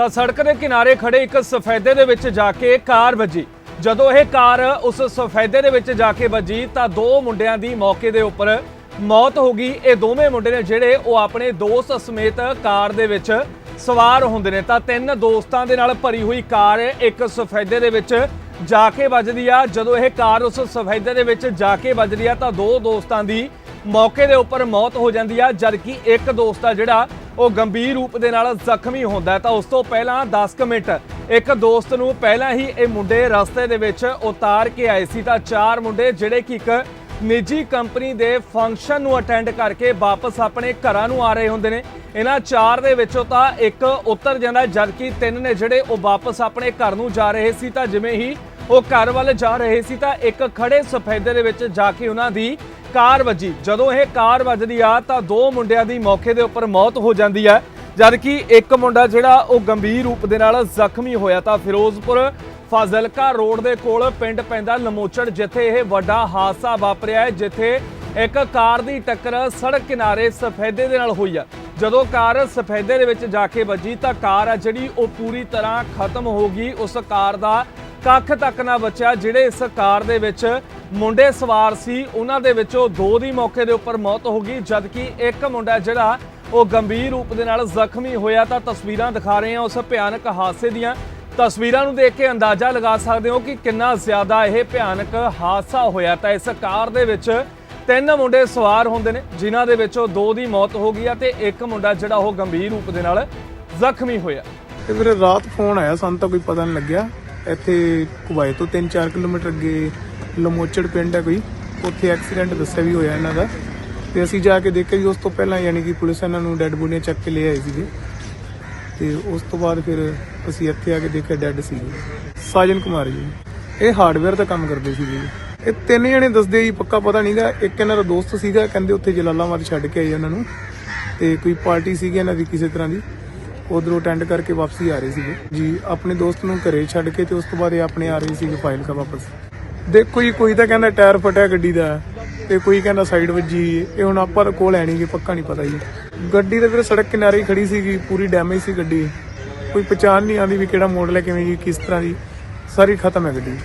ਤਾਂ ਸੜਕ ਦੇ ਕਿਨਾਰੇ ਖੜੇ ਇੱਕ ਸਫੈਦੇ ਦੇ ਵਿੱਚ ਜਾ ਕੇ ਕਾਰ ਵੱਜੀ। ਜਦੋਂ ਇਹ ਕਾਰ ਉਸ ਸਫੈਦੇ ਦੇ ਵਿੱਚ ਜਾ ਕੇ ਵੱਜੀ ਤਾਂ ਦੋ ਮੁੰਡਿਆਂ ਦੀ ਮੌਕੇ ਦੇ ਉੱਪਰ ਮੌਤ ਹੋ ਗਈ। ਇਹ ਦੋਵੇਂ ਮੁੰਡੇ ਨੇ ਜਿਹੜੇ ਉਹ ਆਪਣੇ ਦੋਸਤ ਸਮੇਤ ਕਾਰ ਦੇ ਵਿੱਚ ਸਵਾਰ ਹੁੰਦੇ ਨੇ। ਤਾਂ ਤਿੰਨ ਦੋਸਤਾਂ ਦੇ ਨਾਲ ਭਰੀ ਹੋਈ ਕਾਰ ਇੱਕ ਸਫੈਦੇ ਦੇ ਵਿੱਚ ਜਾ ਕੇ ਵੱਜਦੀ ਆ। ਜਦੋਂ ਇਹ ਕਾਰ ਉਸ ਸਫੈਦੇ ਦੇ ਵਿੱਚ ਜਾ ਕੇ ਵੱਜਦੀ ਆ ਤਾਂ ਦੋ ਦੋਸਤਾਂ ਦੀ ਮੌਕੇ ਦੇ ਉੱਪਰ ਮੌਤ ਹੋ ਜਾਂਦੀ ਆ। ਜਦਕਿ ਇੱਕ ਦੋਸਤ ਆ ਜਿਹੜਾ ਉਹ ਗੰਭੀਰ ਰੂਪ ਦੇ ਨਾਲ ਜ਼ਖਮੀ ਹੁੰਦਾ ਤਾਂ ਉਸ ਤੋਂ ਪਹਿਲਾਂ 10 ਕੁ ਮਿੰਟ ਇੱਕ ਦੋਸਤ ਨੂੰ ਪਹਿਲਾਂ ਹੀ ਇਹ ਮੁੰਡੇ ਰਸਤੇ ਦੇ ਵਿੱਚ ਉਤਾਰ ਕੇ ਆਏ ਸੀ ਤਾਂ ਚਾਰ ਮੁੰਡੇ ਜਿਹੜੇ ਕਿ ਇੱਕ ਨਿੱਜੀ ਕੰਪਨੀ ਦੇ ਫੰਕਸ਼ਨ ਨੂੰ ਅਟੈਂਡ ਕਰਕੇ ਵਾਪਸ ਆਪਣੇ ਘਰਾਂ ਨੂੰ ਆ ਰਹੇ ਹੁੰਦੇ ਨੇ। ਇਹਨਾਂ ਚਾਰ ਦੇ ਵਿੱਚੋਂ ਤਾਂ ਇੱਕ ਉਤਰ ਜਾਂਦਾ ਜਦਕਿ ਤਿੰਨ ਨੇ ਜਿਹੜੇ ਉਹ ਵਾਪਸ ਆਪਣੇ ਘਰ ਨੂੰ ਜਾ ਰਹੇ ਸੀ ਤਾਂ ਜਿਵੇਂ ਹੀ ਉਹ ਘਰ ਵੱਲ ਜਾ ਰਹੇ ਸੀ ਤਾਂ ਇੱਕ ਖੜੇ ਸਫੈਦੇ ਦੇ ਵਿੱਚ ਜਾ ਕੇ ਉਹਨਾਂ ਦੀ ਕਾਰ ਵੱਜੀ। ਜਦੋਂ ਇਹ ਕਾਰ ਵੱਜਦੀ ਆ ਤਾਂ ਦੋ ਮੁੰਡਿਆਂ ਦੀ ਮੌਕੇ ਦੇ ਉੱਪਰ ਮੌਤ ਹੋ ਜਾਂਦੀ ਹੈ। ਜਦਕਿ ਇੱਕ ਮੁੰਡਾ ਜਿਹੜਾ ਉਹ ਗੰਭੀਰ ਰੂਪ ਦੇ ਨਾਲ ਜ਼ਖਮੀ ਹੋਇਆ ਤਾਂ ਫਿਰੋਜ਼ਪੁਰ ਫਾਜ਼ਿਲਕਾ ਰੋਡ ਦੇ ਕੋਲ ਪਿੰਡ ਪੈਂਦਾ ਲਮੋਚੜ, ਜਿੱਥੇ ਇਹ ਵੱਡਾ ਹਾਦਸਾ ਵਾਪਰਿਆ ਹੈ, ਜਿੱਥੇ ਇੱਕ ਕਾਰ ਦੀ ਟੱਕਰ ਸੜਕ ਕਿਨਾਰੇ ਸਫੈਦੇ ਦੇ ਨਾਲ ਹੋਈ ਆ ਜਦੋਂ ਕਾਰ ਸਫੈਦੇ ਦੇ ਵਿੱਚ ਜਾ ਕੇ ਵੱਜੀ ਤਾਂ ਕਾਰ ਆ ਜਿਹੜੀ ਉਹ ਪੂਰੀ ਤਰ੍ਹਾਂ ਖਤਮ ਹੋ ਗਈ। ਉਸ ਕਾਰ ਦਾ ਕੱਖ ਤੱਕ ਨਾ ਬਚਿਆ, ਜਿਹੜੇ ਇਸ ਕਾਰ ਦੇ ਵਿੱਚ ਮੁੰਡੇ ਸਵਾਰ ਸੀ, ਉਹਨਾਂ ਦੇ ਵਿੱਚੋਂ ਦੋ ਦੀ ਮੌਕੇ ਦੇ ਉੱਪਰ ਮੌਤ ਹੋ ਗਈ, ਜਦਕਿ ਇੱਕ ਮੁੰਡਾ ਜਿਹੜਾ ਉਹ ਗੰਭੀਰ ਰੂਪ ਦੇ ਨਾਲ ਜ਼ਖਮੀ ਹੋਇਆ, ਤਾਂ ਤਸਵੀਰਾਂ ਦਿਖਾ ਰਹੇ ਹਾਂ ਉਸ ਭਿਆਨਕ ਹਾਦਸੇ ਦੀਆਂ। ਤਸਵੀਰਾਂ ਨੂੰ ਦੇਖ ਕੇ ਅੰਦਾਜ਼ਾ ਲਗਾ ਸਕਦੇ ਹੋ ਕਿ ਕਿੰਨਾ ਜ਼ਿਆਦਾ ਇਹ ਭਿਆਨਕ ਹਾਦਸਾ ਹੋਇਆ। ਤਾਂ ਇਸ ਕਾਰ ਦੇ ਵਿੱਚ ਤਿੰਨ ਮੁੰਡੇ ਸਵਾਰ ਹੁੰਦੇ ਨੇ, ਜਿਨ੍ਹਾਂ ਦੇ ਵਿੱਚੋਂ ਦੋ ਦੀ ਮੌਤ ਹੋ ਗਈ ਆ ਤੇ ਇੱਕ ਮੁੰਡਾ ਜਿਹੜਾ ਉਹ ਗੰਭੀਰ ਰੂਪ ਦੇ ਨਾਲ ਜ਼ਖਮੀ ਹੋਇਆ। ਤੇ ਵੀਰੇ ਰਾਤ ਫੋਨ ਆਇਆ, ਸਾਨੂੰ ਤਾਂ ਕੋਈ ਪਤਾ ਨਹੀਂ ਲੱਗਿਆ। ਇੱਥੇ ਕੁਬਾਏ ਤੋਂ 3-4 ਕਿਲੋਮੀਟਰ ਅੱਗੇ ਲਮੋਚੜ ਪਿੰਡ ਹੈ ਕੋਈ। ਉੱਥੇ ਐਕਸੀਡੈਂਟ ਦੱਸਿਆ ਵੀ ਹੋਇਆ ਇਹਨਾਂ ਦਾ। ਤੇ ਅਸੀਂ ਜਾ ਕੇ ਦੇਖਿਆ ਜੀ, ਉਸ ਤੋਂ ਪਹਿਲਾਂ ਯਾਨੀ ਕਿ ਪੁਲਿਸ ਇਹਨਾਂ ਨੂੰ ਡੈੱਡ ਬੋਡੀਆਂ ਚੱਕ ਕੇ ਲੈ ਆਈ ਸੀਗੇ। ਤੇ ਉਸ ਤੋਂ ਬਾਅਦ ਫਿਰ ਅਸੀਂ ਇੱਥੇ ਆ ਕੇ ਦੇਖਿਆ ਡੈੱਡ ਸੀ। ਸਾਜਨ ਕੁਮਾਰ ਜੀ। ਇਹ ਹਾਰਡਵੇਅਰ ਦਾ ਕੰਮ ਕਰਦੇ ਸੀਗੇ ਜੀ। ਇਹ ਤਿੰਨ ਜਣੇ ਦੱਸਦੇ ਜੀ, ਪੱਕਾ ਪਤਾ ਨਹੀਂਗਾ ਇੱਕ ਇਹਨਾਂ ਦਾ ਦੋਸਤ ਸੀਗਾ, ਕਹਿੰਦੇ ਉੱਥੇ ਜਲਾਲਾਬਾਦ ਛੱਡ ਕੇ ਆਏ ਉਹਨਾਂ ਨੂੰ। ਤੇ ਕੋਈ ਪਾਰਟੀ ਸੀਗੀ ਇਹਨਾਂ ਦੀ ਕਿਸੇ ਤਰ੍ਹਾਂ ਦੀ। ਉਧਰੋਂ ਅਟੈਂਡ ਕਰਕੇ ਵਾਪਸੀ ਆ ਰਹੇ ਸੀਗੇ। ਜੀ, ਆਪਣੇ ਦੋਸਤ ਨੂੰ ਘਰੇ ਛੱਡ ਕੇ ਤੇ ਉਸ ਤੋਂ ਬਾਅਦ ਇਹ ਆਪਣੇ ਆ ਰਹੇ ਸੀਗੇ ਫਾਈਲ ਕਾ ਵਾਪਸ। ਦੇਖੋ ਜੀ ਕੋਈ ਤਾਂ ਕਹਿੰਦਾ ਟਾਇਰ ਫਟਿਆ ਗੱਡੀ ਦਾ ਤੇ ਕੋਈ ਕਹਿੰਦਾ ਸਾਈਡ ਵੱਜੀ ਇਹ ਹੁਣ ਆਪਾਂ ਤਾਂ ਕੋਲ ਐਣੀ ਕਿ ਪੱਕਾ ਨਹੀਂ ਪਤਾ ਜੀ। ਗੱਡੀ ਤੇ ਫਿਰ ਸੜਕ ਕਿਨਾਰੇ ਹੀ ਖੜੀ ਸੀਗੀ ਪੂਰੀ ਡੈਮੇਜ ਸੀ ਗੱਡੀ। ਕੋਈ ਪਛਾਣ ਨਹੀਂ ਆਉਂਦੀ ਵੀ ਕਿਹੜਾ ਮਾਡਲ ਹੈ ਕਿਵੇਂ ਜੀ ਕਿਸ ਤਰ੍ਹਾਂ ਦੀ। ਸਾਰੀ ਖਤਮ ਹੈ ਗੱਡੀ।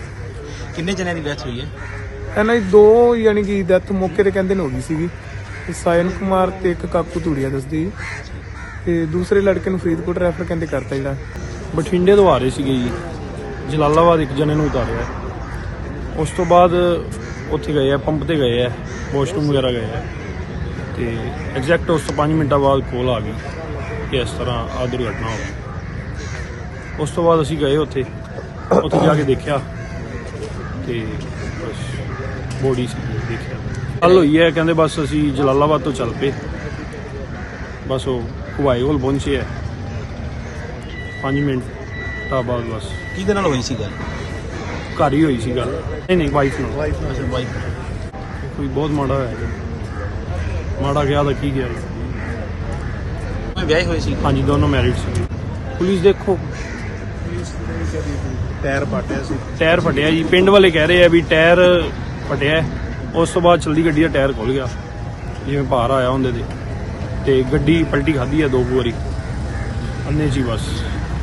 ਕਿੰਨੇ ਜਣਿਆਂ ਦੀ ਡੈਥ ਹੋਈ ਹੈ? ਇਹਨਾਂ ਦੀ ਦੋ ਯਾਨੀ ਕਿ ਡੈਥ ਮੌਕੇ ਤੇ ਕਹਿੰਦੇ ਨੇ ਹੋ ਗਈ ਸੀਗੀ। ਤੇ ਸਾਇਨ ਕੁਮਾਰ ਤੇ ਇੱਕ ਕਾਕੂ ਧੂੜੀਆ ਦੱਸਦੀ। ਜੀ। ਤੇ ਦੂਸਰੇ ਲੜਕੇ ਨੂੰ ਫਰੀਦਕੋਟ ਰੈਫਰ ਕਹਿੰਦੇ ਕਰਤਾ ਜਿਹੜਾ। ਬਠਿੰਡੇ ਤੋਂ ਆ ਰਹੇ ਸੀਗੇ ਜੀ। ਜਲਾਲਾਬਾਦ ਇੱਕ ਜਣੇ ਨੂੰ ਉਤਾਰਿਆ। ਉਸ ਤੋਂ ਬਾਅਦ ਉੱਥੇ ਗਏ ਆ, ਪੰਪ ਤੇ ਗਏ ਆ, ਵਾਸ਼ਰੂਮ ਵਗੈਰਾ ਗਏ ਆ। ਤੇ ਐਗਜ਼ੈਕਟ ਉਸ ਤੋਂ 5 ਮਿੰਟਾਂ ਬਾਅਦ ਕੋਲ ਆ ਗਈ ਕਿ ਇਸ ਤਰ੍ਹਾਂ ਆ ਦੁਰਘਟਨਾ ਹੋ ਗਈ। ਉਸ ਤੋਂ ਬਾਅਦ ਅਸੀਂ ਗਏ ਉੱਥੇ ਉੱਥੇ ਜਾ ਕੇ ਦੇਖਿਆ ਤੇ ਬਸ ਬੋਡੀ ਦੇਖਿਆ। ਕੱਲ ਹੋਈ ਹੈ, ਕਹਿੰਦੇ ਬਸ ਅਸੀਂ ਜਲਾਲਾਬਾਦ ਤੋਂ ਚੱਲ ਪਏ। ਬਸ ਉਹ ਕੁਵਾਈ ਕੋਲ ਪਹੁੰਚੇ ਹੈ 5 ਮਿੰਟ ਤਾਂ ਬਾਅਦ ਬਸ। ਕਿਹਦੇ ਨਾਲ ਹੋਈ ਸੀ ਗੱਲ? ਘਰ ਹੀ ਹੋਈ ਸੀ ਗੱਲ ਨਹੀਂ ਨਹੀਂ ਵਾਈਫ ਨਾਲ। ਅੱਛਾ ਵਾਈਫ ਕੋਈ ਬਹੁਤ ਮਾੜਾ ਹੋਇਆ ਜੀ। ਮਾੜਾ ਗਿਆ ਤਾਂ ਕੀ ਗਿਆ ਜੀ। ਮੈਂ ਵਿਆਹੀ ਹੋਈ ਸੀ? ਹਾਂਜੀ ਦੋਨੋਂ ਮੈਰਿਡ ਸੀ। ਪੁਲਿਸ ਦੇਖੋ। ਟਾਇਰ ਪਾਟਿਆ ਸੀ। ਟਾਇਰ ਫਟਿਆ ਜੀ। ਪਿੰਡ ਵਾਲੇ ਕਹਿ ਰਹੇ ਆ ਵੀ ਟਾਇਰ ਫਟਿਆ। ਉਸ ਤੋਂ ਬਾਅਦ ਚਲਦੀ ਗੱਡੀ ਦਾ ਟਾਇਰ ਖੁੱਲ ਗਿਆ। ਜਿਵੇਂ ਭਾਰ ਆਇਆ ਹੁੰਦੇ ਤੇ। ਤੇ ਗੱਡੀ ਪਲਟੀ ਖਾਧੀ ਆ ਦੋ ਵਾਰੀ। ਅੰਨੇ ਜੀ ਬਸ।